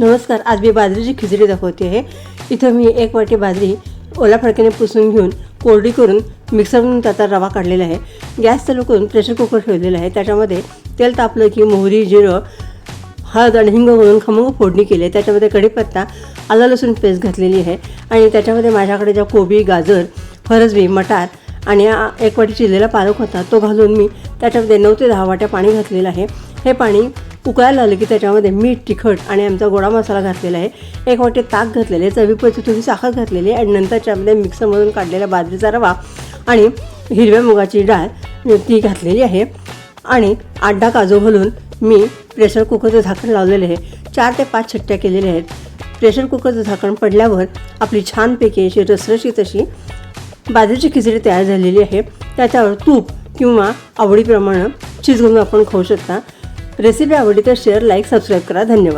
नमस्कार आज मी बाजरीची खिचडी दाखवते आहे. इथं मी एक वाटी बाजरी ओला फडक्याने पुसून घेऊन कोरडी करून मिक्सरमधून त्याचा रवा काढलेला आहे. गॅस चालू करून प्रेशर कुकर ठेवलेला आहे. त्याच्यामध्ये तेल तापलं की मोहरी जिरं हळद आणि हिंग घालून खमंग फोडणी केली आहे. त्याच्यामध्ये कढीपत्ता आलं लसूण पेस्ट घातलेली आहे. आणि त्याच्यामध्ये माझ्याकडे ज्या कोबी गाजर फरसबी मटार आणि एक वाटी चिरलेला पालक होता तो घालून मी त्याच्यामध्ये नऊ ते दहा वाट्या पाणी घातलेलं आहे. हे पाणी उकळायला लागलं की त्याच्यामध्ये मीठ तिखट आणि आमचा गोडा मसाला घातलेला आहे. एक वाटे ताक घातलेले आहे चवीपुरती थोडी साखर घातलेली आहे आणि नंतर मिक्सरमधून काढलेला बाजरीचा रवा आणि हिरव्या मुगाची डाळ ती घातलेली आहे. आणि आठ दहा काजू घालून मी प्रेशर कुकरचं झाकण लावलेलं आहे. चार ते पाच छट्ट्या केलेल्या आहेत. प्रेशर कुकरचं झाकण पडल्यावर आपली छानपैकी अशी रसरशी तशी बाजरीची खिचडी तयार झालेली आहे. त्याच्यावर तूप किंवा आवडीप्रमाणे चीज घालून आपण खाऊ शकता. रेसिपी आवडली तर शेअर लाईक सबस्क्राईब करा. धन्यवाद.